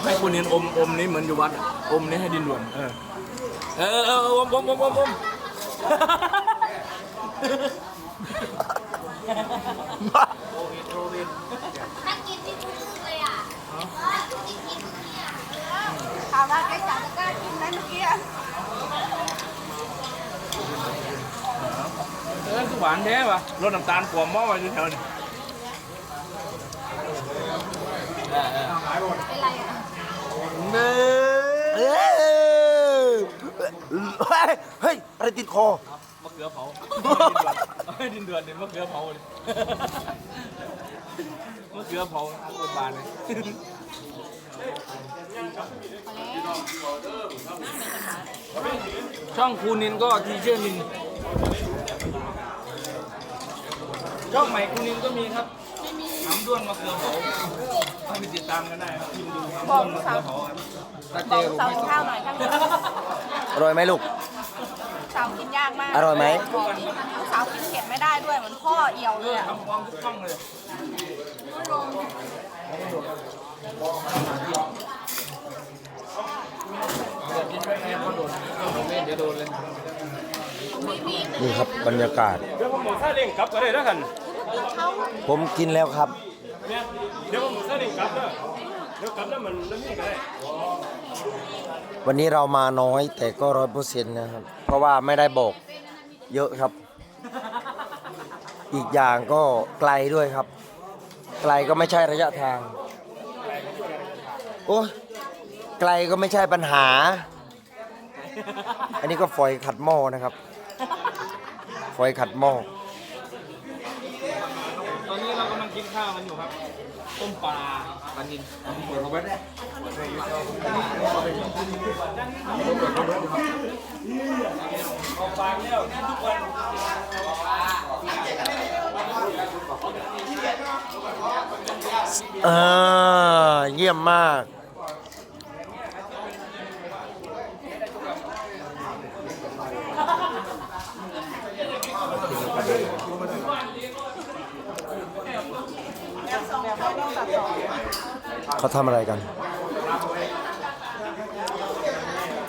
บอกให้คุณเห็นอมอมนี้เหมือนอยู่วัดอะอมนี้ให้ดินด่วนเออเออเออเอออมอมอมอมอมถ้ากินที่ทุกเลยอะกินกินเนี่ยถามว่าแกจ๋าจะกล้ากินไหมเมื่อกี้อะเออคือหวานแท้ป่ะรสน้ำตาลขวมหม้อไว้อยู่แถวนี้เป็นไรอะ เอ้ยเฮ้ ยเฮ้ยอะไรติดคอ มะเขือเผาให้ดินเดือดดินมะเขือเผาเลยมะเขือเผาโคตรบานเลยช่องคูนินก็ทีเชอร์นินช่องใหม่คูนินก็มีครับ ด้วนมะเขือเผาต้องไปติดตามกันได้ครับพิมพ์ดูทำด้วนมะเขือเผาครับตาเจบอกรู้สาวไม่กินต้องข้าวหน่อยข้างบนอร่อยไหมลูก สาวกินยากมากอร่อยไหม บอกสาวกินเผ็ดไม่ได้ด้วยเหมือนพ่อเอี่ยวเลยอะทำความทุกช่องเลยเดี๋ยวกินไปแม่ก็โดนเล่นเดี๋ยวโดนเลยนี่ครับบรรยากาศ เดี๋ยวผมหมดซาเล้งกลับก็ได้แล้วกัน ผมกินแล้วครับ เนี่ยเดี๋ยวผมเสด็จกลับเด้อเดี๋ยวกลับแล้วมันแล้วนี่ก็ได้วันนี้เรามาน้อยแต่ก็ร้อยเปอร์เซ็นต์นะครับ เพราะว่าไม่ได้บอกเยอะครับ อีกอย่างก็ไกลด้วยครับ ไกลก็ไม่ใช่ระยะทาง โอ้ไกลก็ไม่ใช่ปัญหา อันนี้ก็ฝอยขัดหม้อนะครับ ฝอยขัดหม้อ กินข้าวกันอยู่ครับ ต้มปลาปลานินเปิดเขาไว้ได้เอาปลาแล้วนี่ทุกวันเออเยี่ยมมาก เขาทำอะไรกัน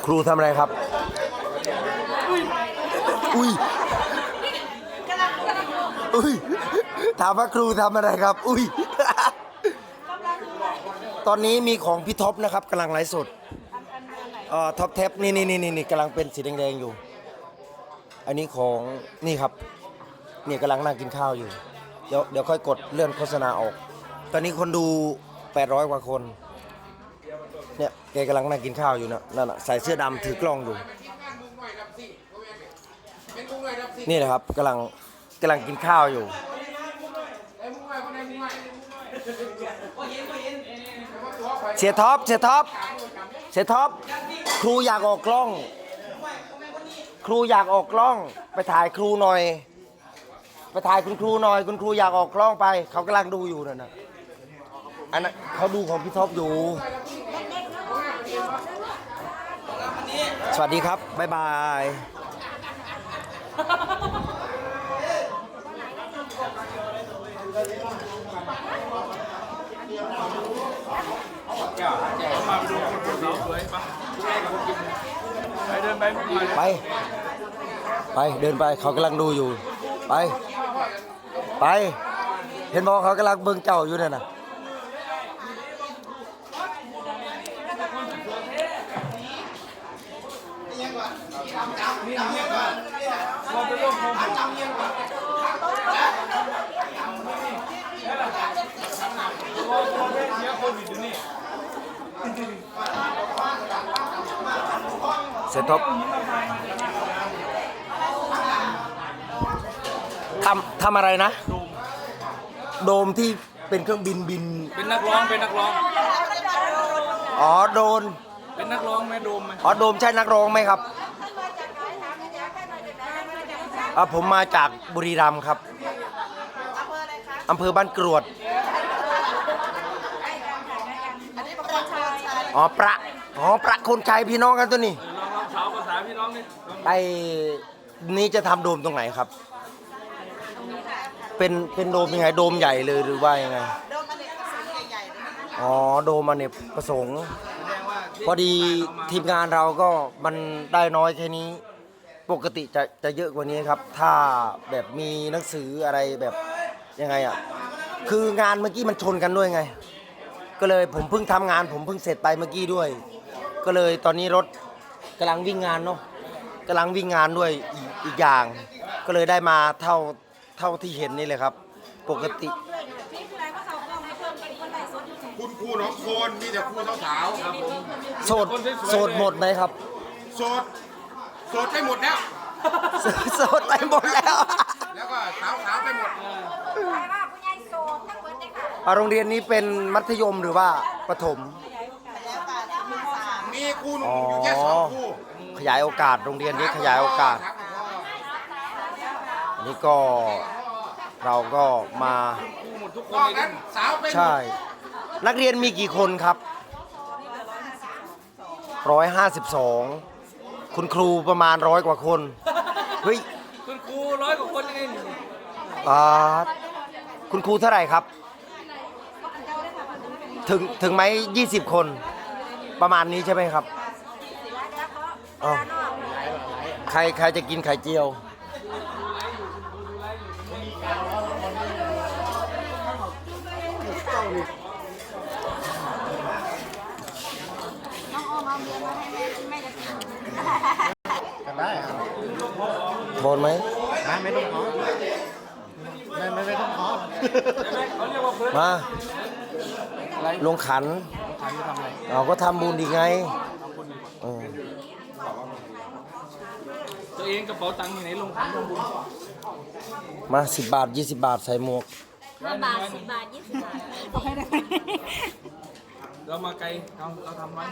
ครูทำอะไรครับ อุ้ยอุ้ยถามว่าครูทำอะไรครับ อุ้ยตอนนี้มีของพี่ท็อปนะครับกำลังไลฟ์สดเอ่อท็อปแท็บนี่นี่นี่นี่นี่กำลังเป็นสีแดงๆอยู่ อันนี้ของนี่ครับนี่กำลังนั่งกินข้าวอยู่ เดี๋ยวเดี๋ยวค่อยกดเลื่อนโฆษณาออก ตอนนี้คนดู 800 กว่าคน เนี่ยแกกำลังนั่งกินข้าวอยู่นะนั่นน่ะใส่เสื้อดำถือกล้องอยู่ นี่แหละครับกำลังกำลังกินข้าวอยู่ เสียท็อป เสียท็อป เสียท็อป ครูอยากออกกล้อง ครูอยากออกกล้อง ไปถ่ายครูหน่อย ไปถ่ายคุณครูหน่อย คุณครูอยากออกกล้องไป เขากำลังดูอยู่นั่นนะ อันนั้นเขาดูของพี่ท็อปอยู่ สวัสดีครับ บ๊ายบายไปเดินไปพวกมันไป ไปเดินไปเขากำลังดูอยู่ ไป ไป เห็นบอกเขากำลังเบิ่งเจ้าอยู่เนี่ยนะ เราไปร่วมโครงการเสียโควิดอยู่นี่ เสร็จท็อปทำทำอะไรนะ โดมที่เป็นเครื่องบินบิน เป็นนักร้องเป็นนักร้อง อ๋อโดน เป็นนักร้องไหมโดมไหมอ๋อโดมใช่นักร้องไหมครับอะผมมาจากบุรีรัมย์ครับอำเภอบ้านกรวดอันนี้ประคนชายอ๋อประอ๋อประคนชัยพี่น้องกันตัวนี้ ไอ้นี้จะทำโดมตรงไหนครับ เป็นเป็นโดมยังไงโดมใหญ่เลยหรือว่ายังไง โดนมันเด็กสีใหญ่ๆเลยนะอ๋อโดมอเนกประสงค์ พอดีทีมงานเราก็มันได้น้อยแค่นี้ ปกติจะจะเยอะกว่านี้ครับ ถ้าแบบมีหนังสืออะไรแบบยังไงอะคืองานเมื่อกี้มันชนกันด้วยไง ก็เลยผมเพิ่งทำงาน ผมเพิ่งเสร็จไปเมื่อกี้ด้วย ก็เลยตอนนี้รถกำลังวิ่งงานเนาะ กำลังวิ่งงานด้วยอีกอีกอย่าง ก็เลยได้มาเท่าเท่าที่เห็นนี่เลยครับ ปกติ นี่คืออะไรก็เขากล้องให้เพิ่มเป็นคนไลฟ์สดอยู่ไหนคุณครูหน้องโคนมีแต่ครูสาวโสดโสดหมดไหมครับๆโสดโสดไปหมดแล้ว โสดไปหมดแล้ว แล้วก็สาวสาวๆไปหมด ใครว่าผู้ใหญ่โสดทั้งหมดเลยค่ะอ่าโรงเรียนนี้เป็นมัธยมหรือว่าประถม มีครูหนุ่มอยู่แค่สองครูข ยายโอกาสโรงเรียนนี้ขยายโอกาสอันนี้ก็เราก็มาหมดทุกคนนอกเลยนั้นสาวไปหมดใช่ นักเรียนมีกี่คนครับ 152 คุณครูประมาณร้อยกว่าคนเฮ้ยคุณครูร้อยกว่าคนยังไงนี่อ่าคุณครูเท่าไหร่ครับ ถึงถึงไหม20 คนประมาณนี้ใช่ไหมครับ อ้าวใครใครจะกินไข่เจียว น้องออมเอาเบียร์มาให้แม่แม่จะกินโดนไหมใช่ไหมเขาเรียกว่าเพิ่มมาลงขันขันจะทำอะไร เราก็ทำบุญดีไงเออ ตัว เองกระเป๋าตังค์อยู่ไหนลงขันลงบุญมา10บาท20บาทใส่หมวกห้าบาทสิบบาทยี่สิบบาทเรามาไกลเราเราทำไว้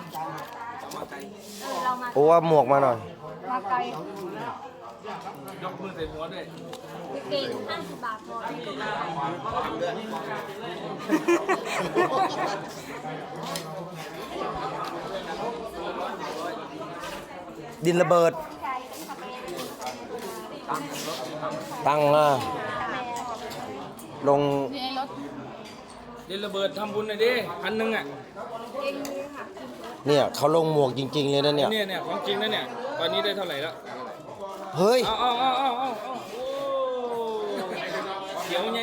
เรามาไกลเออเรามาโอ้ว่าหมวกมาหน่อย มาไกลยกมือใส่หัวด้วยเก่งห้าสิบบาทพอดินระเบิด ตั้งอะลงเดนระเบิดทำบุญหน่อยดิพันหนึ่งอะเนี่ยเขาลงหมวกจริง ๆ เลยนะเนี่ย เนี่ยเนี่ยของจริงนะเนี่ย ตอนนี้ได้เท่าไหร่แล้ว เฮ้ย เอาเอาเอาเอาเอาเอาโอ้เขียวไง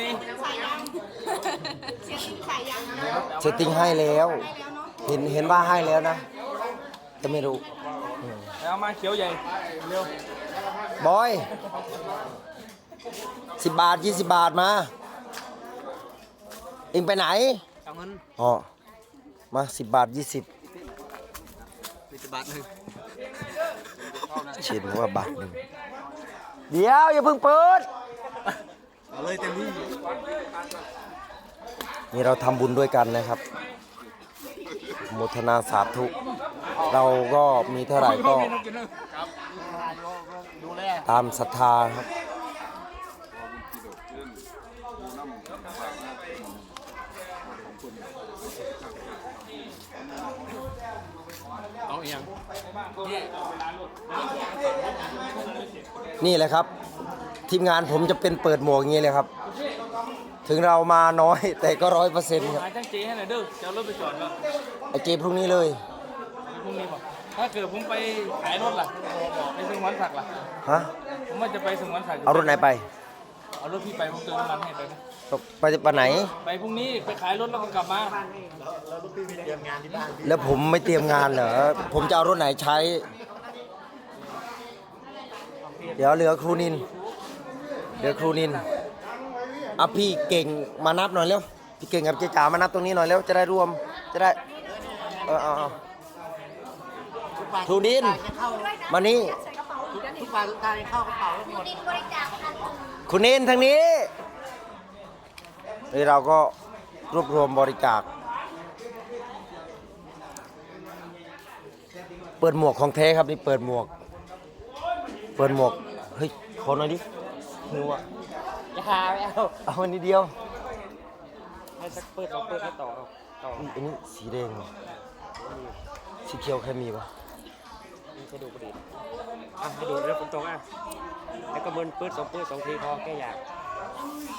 เซตติ้งให้แล้ว เห็นเห็นว่าให้แล้วนะแต่ไม่รู้ เอามาเขียวใหญ่ เร็ว บอยสิบบาทยี่สิบบาทมา เองไปไหนเอาเงินอ๋อมาสิบบาทยี่สิบสิบบาทหนึ่งเฉียนว่าบาทหนึ่งเดี๋ยวอย่าเพิ่งเปิดเอาเลยเต็มที่นี่เราทำบุญด้วยกันนะครับโมทนาสาธุ เราก็มีเท่าไหร่ก็ ตามศรัทธาครับเอาเอียงนี่แหละครับ ทีมงานผมจะเป็นเปิดหมวกอย่างนี้เลยครับ ถึงเรามาน้อยแต่ก็ร้อยเปอร์เซ็นต์ครับหาช่างเจ๊ให้หน่อยเด้อจะเอารถไปจอดแล้วไอเจพรุ่งนี้เลยพรุ่งนี้บอก ถ้าเกิดผมไปขายรถล่ะไปสงวนสักดิ์ล่ะ ฮะ ผมว่าจะไปสงวนสักดิ์เอารถไหนไปเอารถพี่ไปผมเติมน้ำมันให้ไปนะไปไปไหน ไปพรุ่งนี้ไปขายรถแล้วก็กลับมาแล้วผมไม่เตรียมงานเหรอ ผมจะเอารถไหนใช้ เดี๋ยวเหลือครูนิน เหลือครูนินอะพี่เก่งมานับหน่อยเร็ว พี่เก่งกับเจ๊จ๋ามานับตรงนี้หน่อยเร็ว จะได้รวม จะได้ เออเอาเอา ครูนินมานี่คุณดินบริจาคพันหนึ่งคุณนินทางนี้ นี่เราก็รวบรวมบริจาค เปิดหมวกของแท้ครับนี่เปิดหมวก เปิดหมวก เฮ้ยขอหน่อยดิหิวอะจะหาไปเอาเอาอันนี้เดียว ให้สักเปิดสองเปิดให้ต่อต่ออุ๊ยอันนี้สีแดงเหรอสีเขียวใครมีปะ ให้ดูผลิตอะให้ดูเรื่องฝนตกอะแล้วก็มือปื้ดสองปื้ดสองทีพอแก้อยาก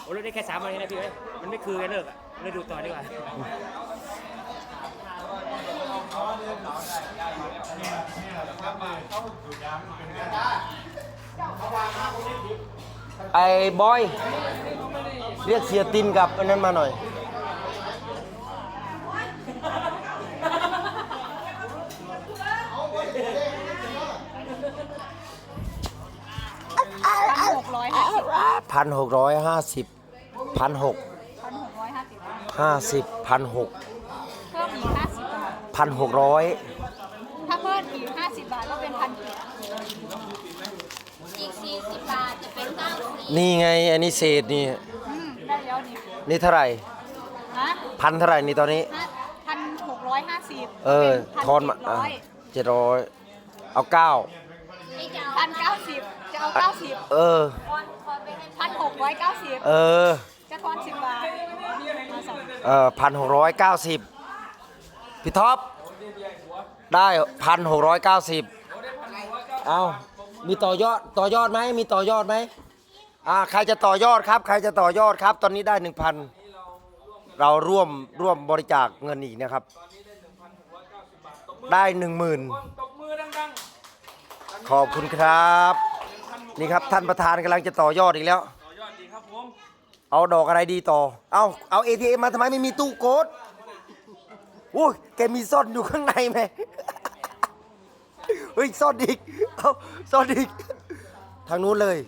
โอ้เรื่องนี้แค่สามวันแค่นั้นพี่เอ้ยมันไม่คือไงเลิกอะเลยกดูต่อดีกว่าไอ้บอย เรียกเสียตินกับอันนั้นมาหน่อย พันหกร้อยห้าสิบพันหกพันหกร้อยห้าสิบห้าสิบพันหกเพิ่มอีกห้าสิบบาท พันหกร้อยถ้าเพิ่มอีกห้าสิบบาทก็เป็นพันเจ็ดอีกสี่สิบบาทจะเป็นเก้าสิบนี่ไงอันนี้เศษนี่ อืมได้แล้วนี่นี่เท่าไหร่ฮะพันเท่าไหร่นี่ตอนนี้ พันหกร้อยห้าสิบเออทอนมาเจ็ดร้อยเอาเก้านี่จะเอาพันเก้าสิบจะเอาเก้าสิบเออคอน ร้อยเก้าสิบเออ จะทอนสิบบาทมาสองเออพันหกร้อยเก้าสิบพี่ท็อป ได้พันหกร้อยเก้าสิบเอามีต่อยอดต่อยอดไหมมีต่อยอดไหมอ่าใครจะต่อยอดครับ ใครจะต่อยอดครับ ตอนนี้ได้หนึ่งพันเราร่วมร่วมบริจาคเงินอีกนะครับ ได้หนึ่งหมื่นตบมือดังขอบคุณครับ นี่ครับท่านประธานกำลังจะต่อยอดอีกแล้ว เอาดอกอะไรดีต่อ เอาเอา ATM มาทำไมไม่มีตู้โกดโอ้ยแกมีซ่อนอยู่ข้างในไหมเฮ้ยซ่อนอีกเอาซ่อนอีกทางนู้นเลย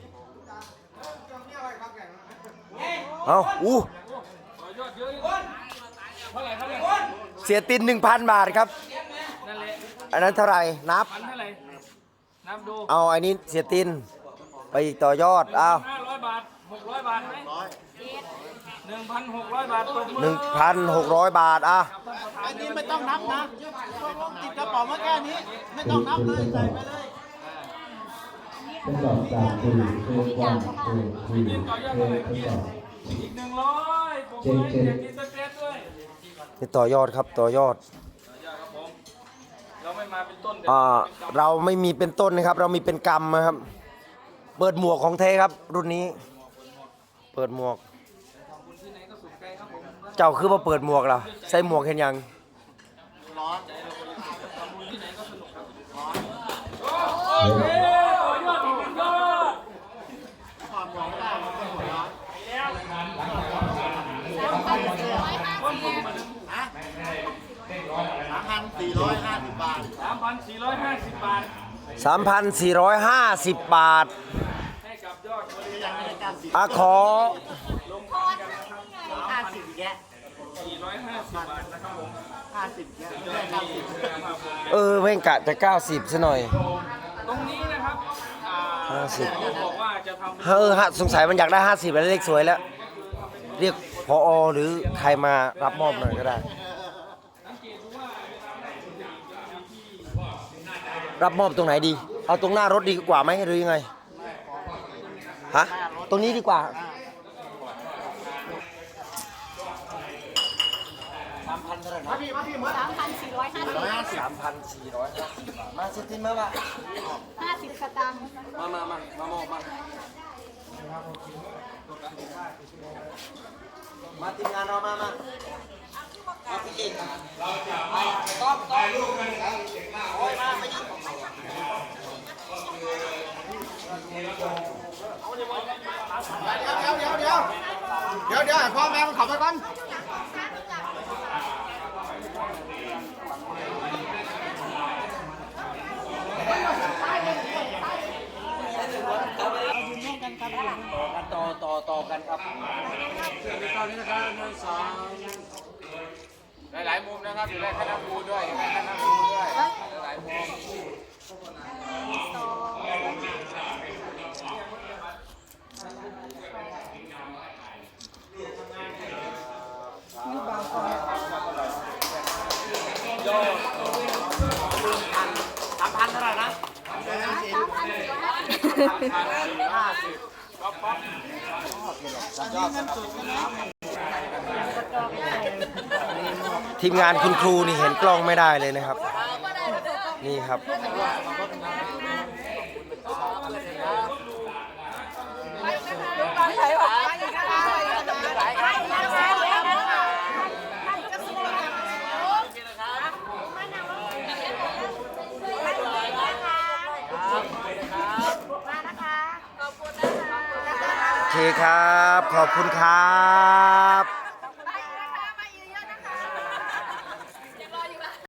เอาอู้ต่อยอดเยอะอยู่เท่าไหร่ครับเนี่ยเสียตินหนึ่งพันบาทครับ นั่นแหละอันนั้นเท่าไหร่นับ พันเท่าไหร่นับดูเอาอันนี้เสียติน ไปอีกต่อยอด เอาห้าร้อยบาทหกร้อยบาทไหม หนึ่งพันหกร้อยบาทตบมือหนึ่งพันหกร้อยบาทอะอันนี้ไม่ต้องนับนะลงลงติดกระเป๋ามาแค่นี้ ไม่ต้องนับเลยใส่ไปเลยเป็นดอกจากคุยเป็นกว้างคุยคุยกินต่อยอดเทเท่าไหร่เป็นกินดอกอีกหนึ่งร้อยปกติอยากกินสเต็กด้วยนี่ต่อยอดครับต่อยอดต่อยอดครับผม เราไม่มาเป็นต้นเดี๋ยวอ่าเป็นกำเราไม่มีเป็นต้นนะครับ เรามีเป็นกรรมนะครับ เปิดหมวกของเทครับ รุ่นนี้ เปิดหมวก ที่ไหนก็สุขใจครับผม เจ้าคือมาเปิดหมวกล่ะใส่หมวกเห็นยังโอเคต่อยอดอีกหนึ่งยอดสามพันสี่ร้อยห้าสิบบาทสามพันสี่ร้อยห้าสิบบาท3,450บาทให้กับยอดบริจาคอะขอห้า สิบแยะสี่ร้อยห้าสิบบาทนะครับผมห้าสิบแยะได้เก้าสิบเออเพ่งกะจะ 90ซะหน่อย ตรงนี้นะครับอ่า50เขาบอกว่าจะทำ เออฮะสงสัยมันอยากได้ 50 แล้วเลขสวยแล้ว เรียกพอหรือใครมารับมอบหน่อยก็ได้ รับมอบตรงไหนดี เอาตรงหน้ารถดีกว่าไหมหรือยังไงฮะตรงนี้ดีกว่า สามพันสี่ร้อยห้าสิบสามพันสี่ร้อยมาสิทินมาปะห้าสิบสตางค์มามามามามอบมามาทีมงานเรามามามาพี่เก่งเราจะต้อมต้อมลูกกันโอ้ยมามายิงเดี๋ยวเดี๋ยวเดี๋ยวเดี๋ยวเดี๋ยวให้พ่อแม่มันขับไปก่อน ต่อ กันครับตอนนี้นะครับนักสองหลายมุมนะครับอยู่ในคณะครูด้วยอยู่ในคณะครูด้วยหลายมุมโยสามพันเท่าไหร่นะสามพันสี่ร้อห้าสิบก็อป๊อป ทีมงานคุณครูนี่เห็นกล้องไม่ได้เลยนะครับ นี่ครับเครับ ขอบคุณครับ